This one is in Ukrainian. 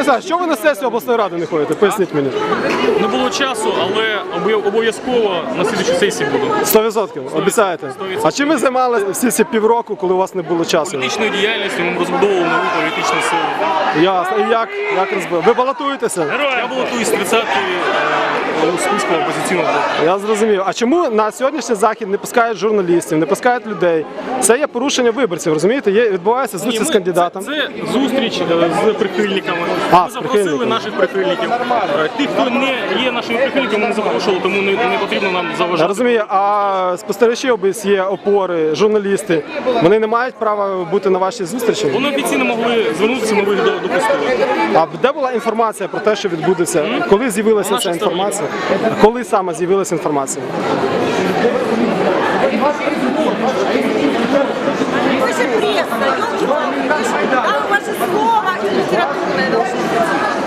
Олександр, що ви на сесію обласної ради не ходите? Поясніть мені. Не було часу, але обов'я- обов'язково на слідчій сесії буду. 100%, обіцяєте. А чим ви займалися всі ці півроку, коли у вас не було часу? Політичною діяльністю ми розбудовували нову політичну силу. Ясно. І як? Як розбив? Ви балотуєтеся? Я балотуюсь з 30-ї е, у списку опозиційного блоку. Я зрозумів. А чому на сьогоднішній захід не пускають журналістів, не пускають людей? Це є порушення виборців, розумієте? Є відбувається Ні, зустріч з ми- кандидатом. Це, це зустріч е, з прихильниками. А, ми запросили наших прихильників. Е, Тих, хто не є нашими прихильниками, ми не запрошували, тому не, не потрібно нам Я заважати. розумію, а спостерігачі ОБСЄ, опори, журналісти, вони не мають права бути на вашій зустрічі? Вони офіційно могли звернутися, ми їх допустили. А де була інформація про те, що відбудеться? Коли з'явилася ця інформація? Коли саме з'явилася інформація? Obrigada.